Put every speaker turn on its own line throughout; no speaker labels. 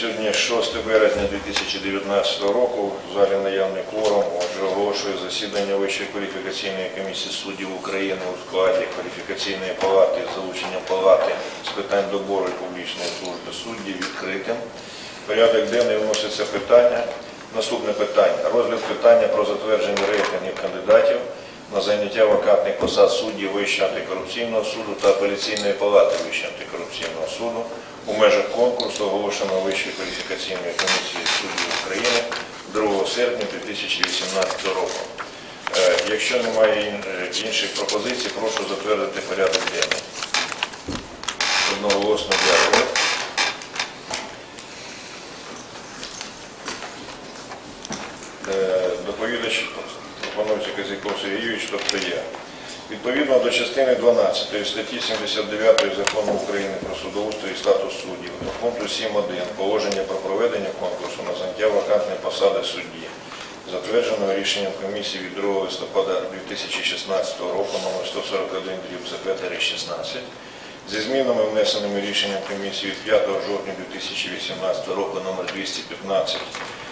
Сьогодні 6 березня 2019 року. В залі наявний кворум. Отже, оголошую засідання Вищої кваліфікаційної комісії суддів України у складі кваліфікаційної палати з залученням палати з питань добору і публічної служби суддів відкритим. Порядок денний вноситься питання. Наступне питання. Розгляд питання про затвердження рейтингів кандидатів на заняття вакантних посад суддів Вищого антикорупційного суду та апеляційної палати Вищого антикорупційного суду у межах конкурсу, оголошеного Вищою кваліфікаційною комісією суддів України 2 серпня 2018 року. Е, Якщо немає е, інших пропозицій, прошу затвердити порядок денний. Одноголосно дякую. Е, Доповідач пропонується Казяков Сергійович, тобто я. Відповідно до частини 12 статті 79 Закону України про судоустрій і статус суддів, до пункту 7.1 положення про проведення конкурсу на заняття вакантної посади судді, затвердженого рішенням комісії від 2 листопада 2016 року номер 141 дріб 16 зі змінами, внесеними рішенням комісії від 5 жовтня 2018 року номер 215 за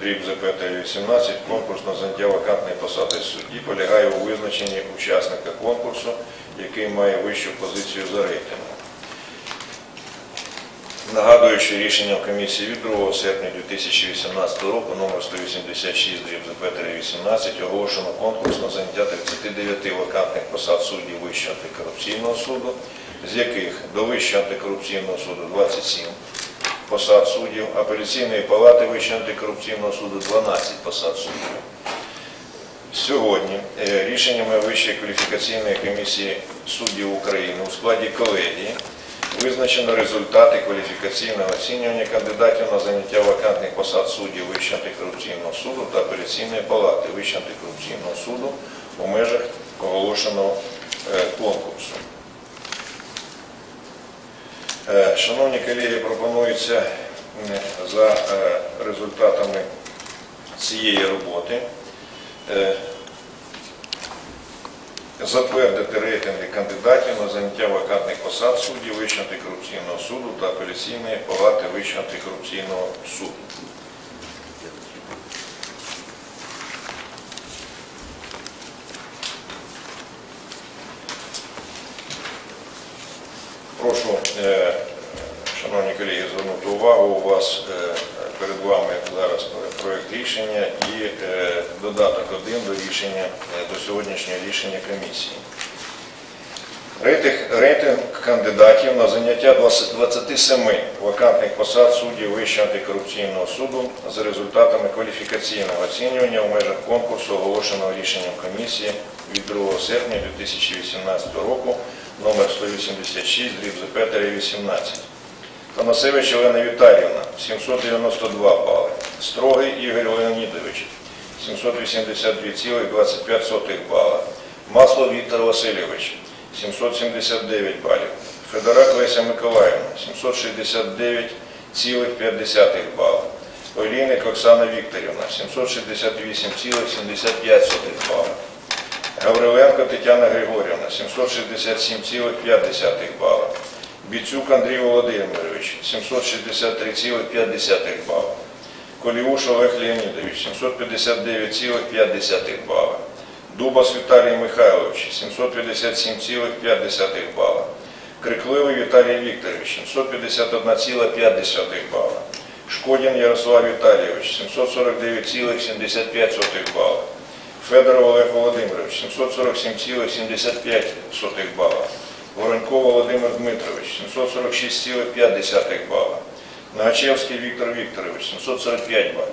дріб ЗП 18 конкурс на заняття вакантної посади судді полягає у визначенні учасника конкурсу, який має вищу позицію за рейтингом. Нагадую, що рішенням комісії від 2 серпня 2018 року номер 186 дріб ЗП 18 оголошено конкурс на заняття 39 вакантних посад суддів Вищого антикорупційного суду, з яких до Вищого антикорупційного суду 27 посад суддів, апеляційної палати Вищого антикорупційного суду 12 посад суддів. Сьогодні е, рішеннями Вищої кваліфікаційної комісії суддів України у складі колегії визначено результати кваліфікаційного оцінювання кандидатів на заняття вакантних посад суддів Вищого антикорупційного суду та апеляційної палати Вищого антикорупційного суду у межах оголошеного е, конкурсу. Е, Шановні колеги, пропонується за е, результатами цієї роботи е, затвердити рейтинги кандидатів на заняття вакантних посад суддів Вищого антикорупційного суду та апеляційної палати Вищого антикорупційного суду. Прошу, е, шановні колеги, звернути увагу. У вас е, перед вами зараз проєкт рішення і е, додаток один до рішення е, до сьогоднішнього рішення комісії. Рейтинг, рейтинг кандидатів на заняття 27 вакантних посад суддів Вищого антикорупційного суду за результатами кваліфікаційного оцінювання у межах конкурсу, оголошеного рішенням комісії від 2 серпня 2018 року номер 186 дріб ЗП 18. Танасевич Олена Віталіївна 792 бали. Строгий Ігор Леонідович 782,25 бала. Маслов Віктор Васильович 779 балів. Федорак Леся Миколаївна 769,5 бала. Олійник Оксана Вікторівна 768,75 бала. Гавриленко Тетяна Григорівна 767,5 бала. Біцюк Андрій Володимирович 763,5 бала. Коліуш Олег Леонідович 759,5 бала. Дубас Віталій Михайлович 757,5 бала. Крикливий Віталій Вікторович 751,5 бала. Шкодін Ярослав Віталійович 749,75 бала. Федоров Олег Володимирович 747,75 бала. Воронько Володимир Дмитрович 746,5 бала. Нагачевський Віктор Вікторович 745 балів.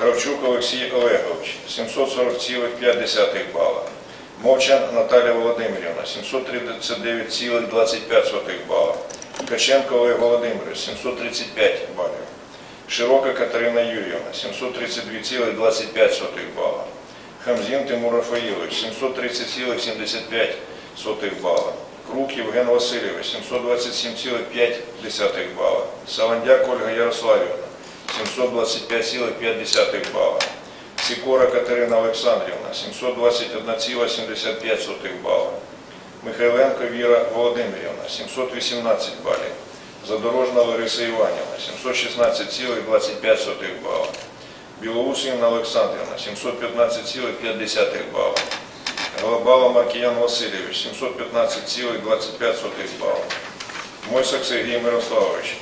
Кравчук Олексій Олегович 740,5 бала. Мовчан Наталія Володимирівна 739,25 бала. Ткаченко Олег Володимирович 735 балів. Широка Катерина Юрійовна 732,25 бала. Хамзін Тимур Рафаїлович 730,75 бала. Крук Євген Васильович 727,5 бала. Савандяк Ольга Ярославівна 725,5 бала. Сікора Катерина Олександрівна 721,75 бала. Михайленко Віра Володимирівна 718 балів. Задорожна Лариса Іванівна 716,25 бала. Білоус Інна Олександрівна 715,5 бала. Глобала Маркіян Васильович 715,25 бала. Мойсак Сергій Мирославович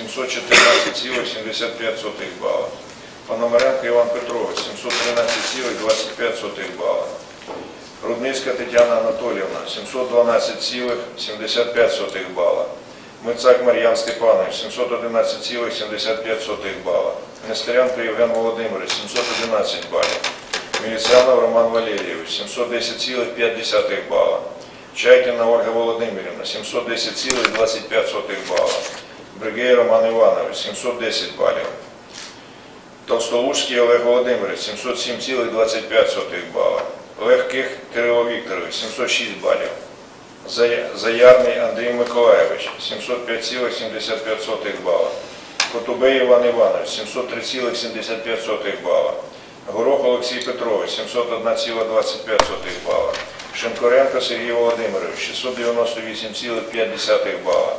714,75 бала. Пономаренко Іван Петрович 713,25 бала. Рудницька Тетяна Анатоліївна 712,75 бала. Мицак Мар'ян Степанович 711,75 бала. Нестерянко Євген Володимирович 711 балів. Міліціанов Роман Валерійович 710,5 бала. Чайкіна Ольга Володимирівна 710,25 бала. Бригей Роман Іванович 710 балів. Товстолужський Олег Володимирович 707,25 бала. Олег Ких Кирило Вікторович 706 балів. Заярний Андрій Миколаєвич 705,75 бала. Котубей Іван Іванович 703,75 бала. Горох Олексій Петрович 701,25 бала. Шенкоренко Сергій Володимирович 698,5 бала.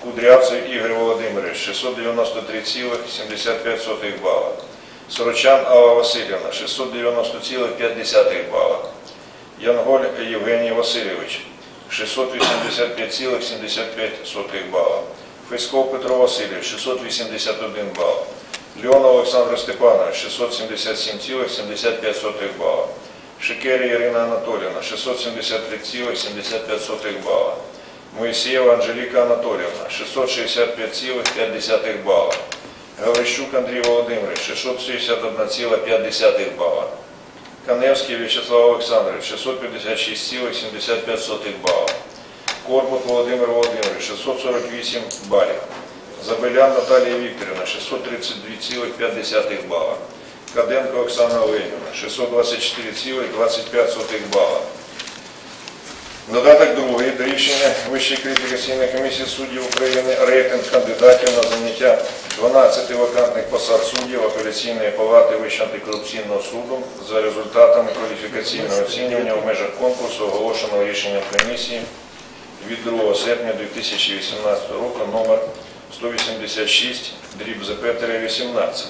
Кудрявцев Ігор Володимирович 693,75 бала. Сорочан Алла Васильівна 690,5 бала. Янголь Євгеній Васильович 685,75 бала. Феськов Петро Васильович 681 бал. Леон Олександр Степанович 677,75 бала. Шикері Ірина Анатоліївна 673,75 бала. Моїсієва Анжеліка Анатоліївна 665,5 бала. Гаврищук Андрій Володимирович 661,5 бала. Каневський В'ячеслав Олександрович 656,75 бала. Корбут Володимир Володимирович 648 балів. Забелян Наталія Вікторівна 632,5 бала. Каденко Оксана Олегівна 624,25 бала. Додаток другий до рішення Вищої кваліфікаційної комісії суддів України рейтинг кандидатів на заняття 12 вакантних посад суддів апеляційної палати Вищого антикорупційного суду за результатами кваліфікаційного оцінювання в межах конкурсу, оголошеного рішенням комісії від 2 серпня 2018 року номер 186 дріб ЗП-18.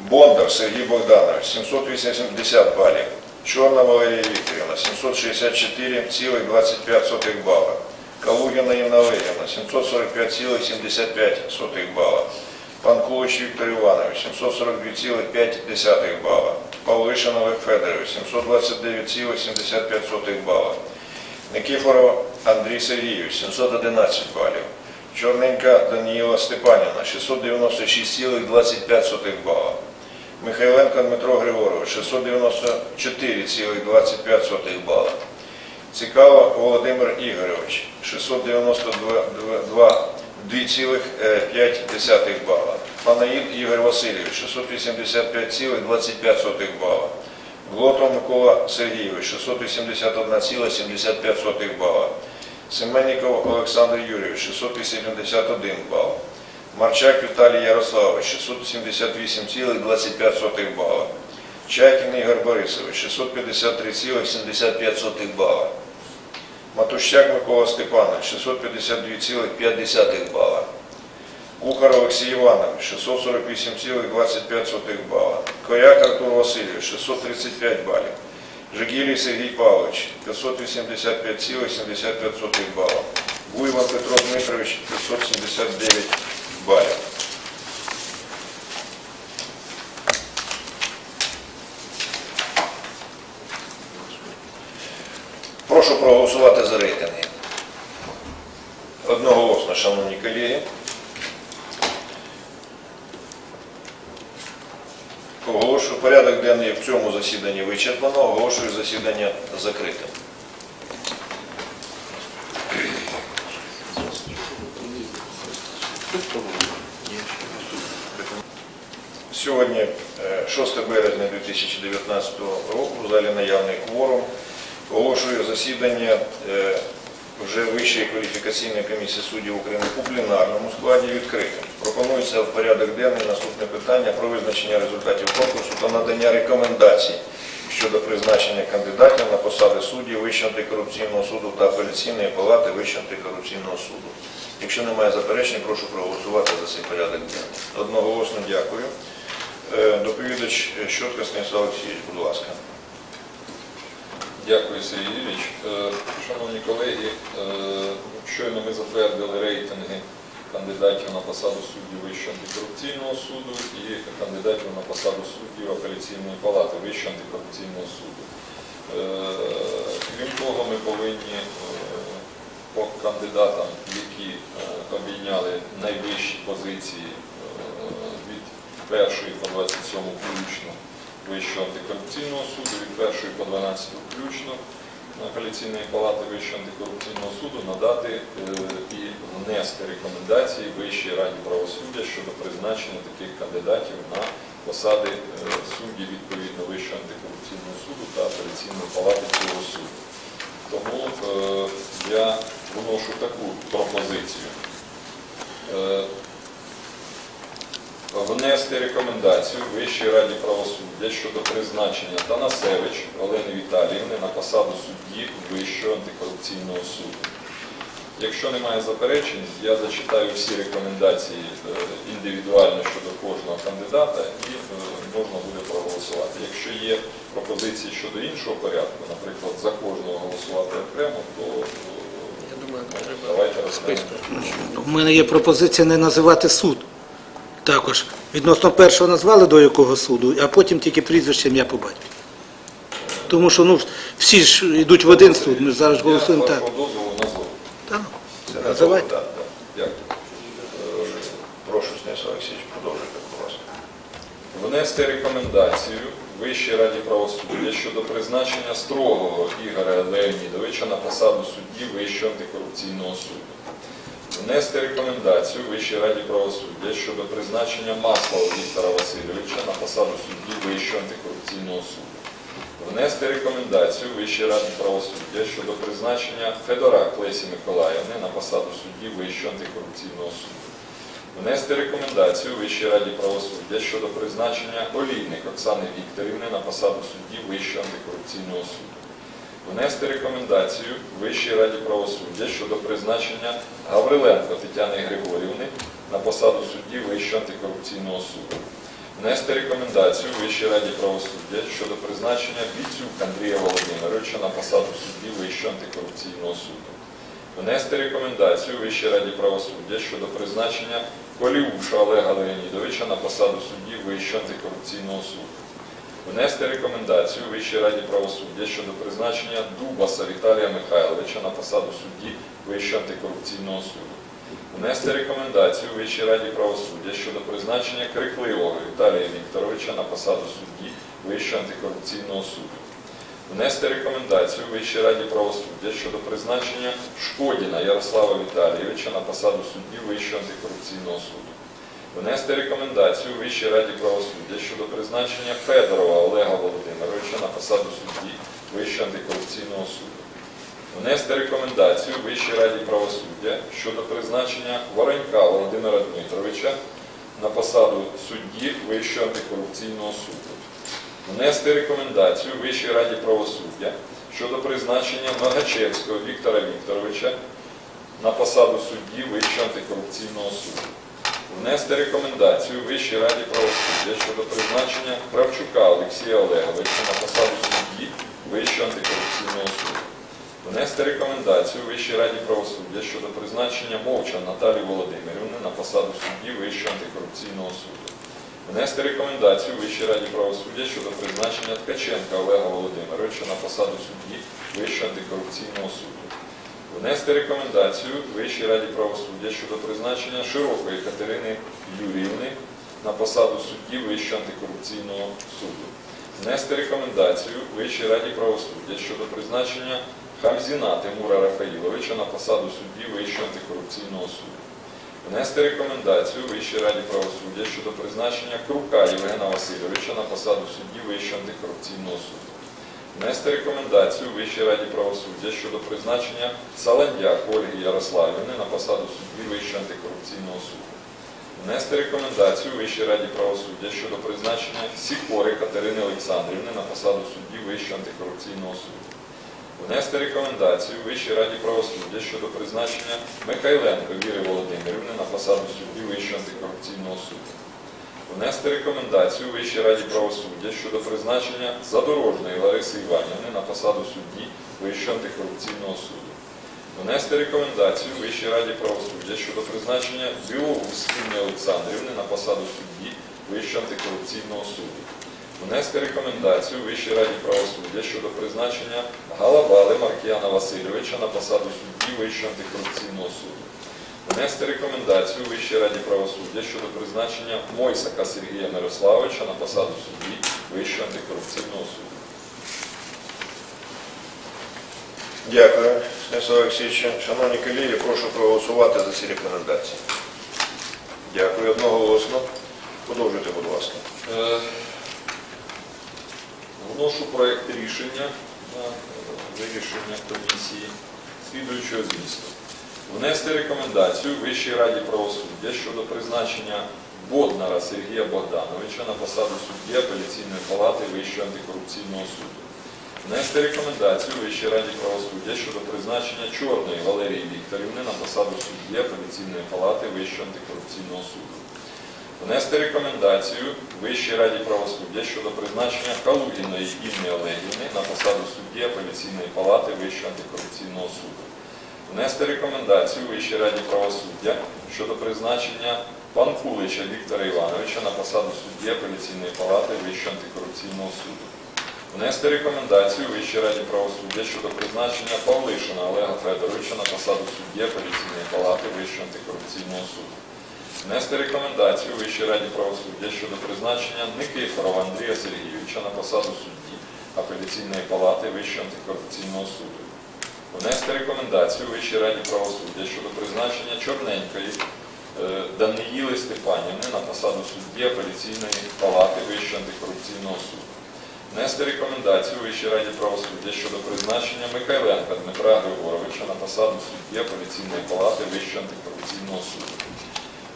Бондар Сергій Богданович 780 балів. Чорна Валерія Вікторівна 764,25 бала. Калугіна Інна Олегівна 745,75 бала. Панкулич Віктор Іванович 742,5 бала. Павлишин Олег Федорович 729,75 бала. Никифоров Андрій Сергійович 711 балів. Чорненька Даніїла Степанівна 696,25 бала. Михайленко Дмитро Григорович 694,25 бала. Цікаво Володимир Ігорович 692,5 бала. Панаїд Ігор Васильович 685,25 бала. Глотов Микола Сергійович 681,75 бала. Семенніков Олександр Юрійович 681 бал. Марчак Віталій Ярославович 678,25 бала. Чайкін Ігор Борисович 653,75 бала. Матущак Микола Степанович 652,5 бала. Кухар Олексій Іванович 648,25 бала. Коряк Артур Васильович 635 балів. Жигілій Сергій Павлович 585,75 бала. Гуйман Петро Дмитрович 579 балів. Прошу проголосувати за рейтинги. Одноголосно, шановні колеги. Оголошую порядок денний в цьому засіданні вичерпано. Оголошую засідання закритим. Сьогодні, е, 6 березня 2019 року, в залі наявний кворум. Оголошую засідання е, вже Вищої кваліфікаційної комісії суддів України у пленарному складі відкритим. Пропонується в порядок денний наступне питання про визначення результатів конкурсу та надання рекомендацій щодо призначення кандидатів на посади суддів Вищого антикорупційного суду та апеляційної палати Вищого антикорупційного суду. Якщо немає заперечень, прошу проголосувати за цей порядок денний. Одноголосно дякую. Е, Доповідач Щотка Станіслав Олексійович, будь ласка.
Дякую, Сергій Юрійович. Е, Шановні колеги, е, щойно ми затвердили рейтинги кандидатів на посаду суддів Вищого антикорупційного суду і кандидатів на посаду суддів апеляційної палати Вищого антикорупційного суду. Е, Крім того, ми повинні е, по кандидатам, які е, обійняли найвищі позиції від першої по 27 включно Вищого антикорупційного суду, від першої по 12 включно апеляційної палати Вищого антикорупційного суду надати е, і внести рекомендації Вищій раді правосуддя щодо призначення таких кандидатів на посади е, суддів відповідно Вищого антикорупційного суду та апеляційної палати цього суду. Тому е, я вношу таку пропозицію. Внести рекомендацію Вищій раді правосуддя щодо призначення Танасевич Олени Віталіївни на посаду судді Вищого антикорупційного суду. Якщо немає заперечень, я зачитаю всі рекомендації е, індивідуально щодо кожного кандидата і е, можна буде проголосувати. Якщо є пропозиції щодо іншого порядку, наприклад, за кожного голосувати окремо, то е,
Я думаю,
давайте розглянемо.
У мене є пропозиція не називати суд. Також відносно першого назвали до якого суду, а потім тільки прізвище ім'я по. Тому що ну, всі ж йдуть в один суд, ми ж зараз голосуємо так. Так, називайте.
Дякую.
Прошу, Станіслав Олексійович, продовжуйте, будь ласка.
Внести рекомендацію Вищій раді правосуддя щодо призначення строгого Ігоря Леонідовича на посаду судді Вищого антикорупційного суду. Внести рекомендацію Вищій раді правосуддя щодо призначення Маслова Віктора Васильовича на посаду судді Вищого антикорупційного суду. Внести рекомендацію Вищій раді правосуддя щодо призначення Федорак Лесі Миколаївни на посаду судді Вищого антикорупційного суду. Внести рекомендацію Вищій раді правосуддя щодо призначення Олійник Оксани Вікторівни на посаду судді Вищого антикорупційного суду. Внести рекомендацію Вищій раді правосуддя щодо призначення Гавриленко Тетяни Григорівни на посаду судді Вищого антикорупційного суду. Внести рекомендацію Вищій раді правосуддя щодо призначення Біцюк Андрія Володимировича на посаду судді Вищого антикорупційного суду. Внести рекомендацію Вищій раді правосуддя щодо призначення Коліуша Олега Леонідовича на посаду судді Вищого антикорупційного суду. Внести рекомендацію Вищій раді правосуддя щодо призначення Дубаса Віталія Михайловича на посаду судді Вищого антикорупційного суду. Внести рекомендацію Вищій раді правосуддя щодо призначення Крикливого Віталія Вікторовича на посаду судді Вищого антикорупційного суду. Внести рекомендацію Вищій раді правосуддя щодо призначення Шкодіна Ярослава Віталійовича на посаду судді Вищого антикорупційного суду. Внести рекомендацію Вищій раді правосуддя щодо призначення Федорова Олега Володимировича на посаду судді Вищого антикорупційного суду. Внести рекомендацію Вищій раді правосуддя щодо призначення Воронька Володимира Дмитровича на посаду судді Вищого антикорупційного суду. Внести рекомендацію Вищій раді правосуддя щодо призначення Нагачевського Віктора Вікторовича на посаду судді Вищого антикорупційного суду. Внести рекомендацію Вищій раді правосуддя щодо призначення Кравчука Олексія Олеговича на посаду судді Вищого антикорупційного суду. Внести рекомендацію Вищій раді правосуддя щодо призначення Мовчан Наталії Володимирівни на посаду судді Вищого антикорупційного суду. Внести рекомендацію Вищій раді правосуддя щодо призначення Ткаченка Олега Володимировича на посаду судді Вищого антикорупційного суду. Внести рекомендацію Вищій раді правосуддя щодо призначення Широкої Катерини Юріївни на посаду судді Вищого антикорупційного суду. Внести рекомендацію Вищій раді правосуддя щодо призначення Хамзіна Тимура Рафаїловича на посаду судді Вищого антикорупційного суду. Внести рекомендацію Вищій раді правосуддя щодо призначення Крука Євгена Васильовича на посаду судді Вищого антикорупційного суду. Внести рекомендацію Вищій раді правосуддя щодо призначення Саландяк Ольги Ярославівни на посаду судді Вищого антикорупційного суду. Внести рекомендацію Вищій раді правосуддя щодо призначення Сікори Катерини Олександрівни на посаду судді Вищого антикорупційного суду. Внести рекомендацію Вищій раді правосуддя щодо призначення Михайленко Віри Володимирівни на посаду судді Вищого антикорупційного суду. Внести рекомендацію Вищій раді правосуддя щодо призначення Задорожної Лариси Іванівни на посаду судді Вищого антикорупційного суду. Внести рекомендацію Вищій раді правосуддя щодо призначення Білоус Інни Олександрівни на посаду судді Вищого антикорупційного суду. Внести рекомендацію Вищій раді правосуддя щодо призначення Галабали Маркіяна Васильовича на посаду судді Вищого антикорупційного суду. Внести рекомендацію Вищій раді правосуддя щодо призначення Мойсака Сергія Мирославовича на посаду судді Вищого антикорупційного суду.
Дякую, Станіслав Олексійович. Шановні колеги, прошу проголосувати за ці рекомендації. Дякую одноголосно. Продовжуйте, будь ласка.
Е, Вношу проект рішення на вирішення комісії слідуючого змісту. Внести рекомендацію Вищій раді правосуддя щодо призначення Боднара Сергія Богдановича на посаду судді апеляційної палати Вищого антикорупційного суду. Внести рекомендацію Вищій раді правосуддя щодо призначення Чорної Валерії Вікторівни на посаду судді апеляційної палати Вищого антикорупційного суду. Внести рекомендацію Вищій раді правосуддя щодо призначення Калугіної Інни Олегівни на посаду судді апеляційної палати Вищого антикорупційного суду. Внести рекомендацію Вищій раді правосуддя щодо призначення Панкулича Віктора Івановича на посаду судді апеляційної палати Вищого антикорупційного суду. Внести рекомендацію Вищій раді правосуддя щодо призначення Павлишина Олега Федоровича на посаду судді апеляційної палати Вищого антикорупційного суду. Внести рекомендацію Вищій раді правосуддя щодо призначення Никифорова Андрія Сергійовича на посаду судді апеляційної палати Вищого антикорупційного суду. Внести рекомендацію Вищій раді правосуддя щодо призначення Чорненької е, Даниїли Степанівни на посаду судді апеляційної палати Вищого антикорупційного суду. Внести рекомендацію Вищій раді правосуддя щодо призначення Михайленка Дмитра Григоровича на посаду судді апеляційної палати Вищого антикорупційного суду.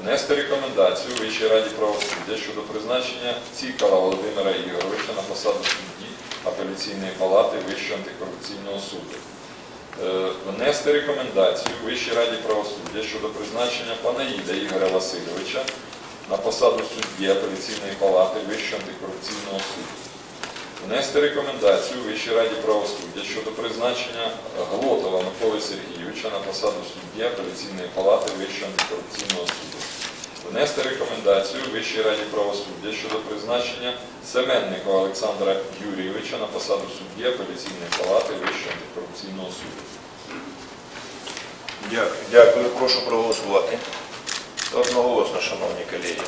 Внести рекомендацію Вищій раді правосуддя щодо призначення Цікала Володимира Ігоровича на посаду судді апеляційної палати Вищого антикорупційного суду. Е, Внести рекомендацію Вищій раді правосуддя щодо призначення Панаїда Ігоря Васильовича на посаду судді апеляційної палати Вищого антикорупційного суду. Внести рекомендацію Вищій раді правосуддя щодо призначення Глотова Миколи Сергійовича на посаду судді апеляційної палати Вищого антикорупційного суду. Внести рекомендацію Вищій раді правосуддя щодо призначення Семенника Олександра Юрійовича на посаду судді апеляційної палати Вищого антикорупційного суду.
Дякую. Дякую. Прошу проголосувати. Одноголосно, шановні колеги.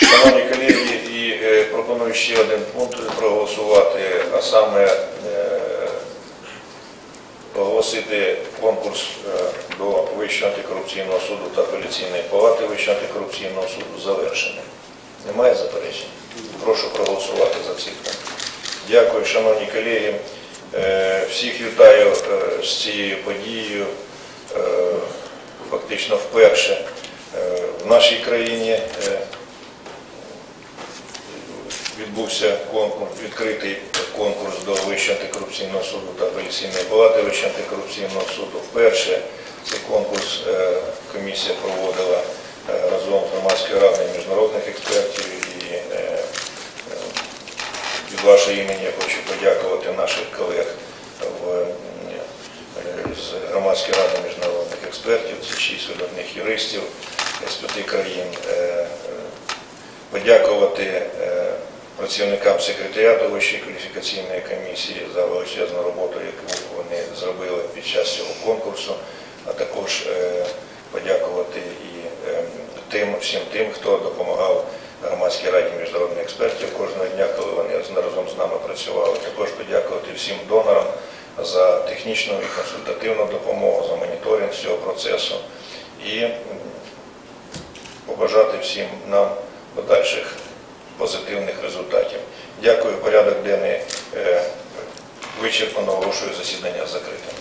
Шановні колеги, і е, пропоную ще один пункт проголосувати, а саме е, оголосити конкурс е, до Вищого антикорупційного суду та апеляційної палати Вищого антикорупційного суду завершений. Немає заперечень? Прошу проголосувати за пункт. Дякую, шановні колеги. Е, Всіх вітаю з цією подією. Фактично вперше в нашій країні відбувся конкурс, відкритий конкурс до Вищого антикорупційного суду та апеляційної палати Вищого антикорупційного суду. Вперше цей конкурс е, комісія проводила е, разом з громадською радою міжнародних експертів і е, від вашого імені я хочу подякувати наших колег в, з громадської ради міжнародних експертів, це шість видатних юристів з п'яти країн. Подякувати працівникам секретаріату Вищої кваліфікаційної комісії за величезну роботу, яку вони зробили під час цього конкурсу, а також е, подякувати і е, тим, всім тим, хто допомагав громадській раді міжнародних експертів кожного дня, коли вони разом з нами працювали. Також подякувати всім донорам, за технічну і консультативну допомогу, за моніторинг цього процесу і побажати всім нам подальших позитивних результатів. Дякую, порядок денний е, вичерпано, оголошую засідання закритим.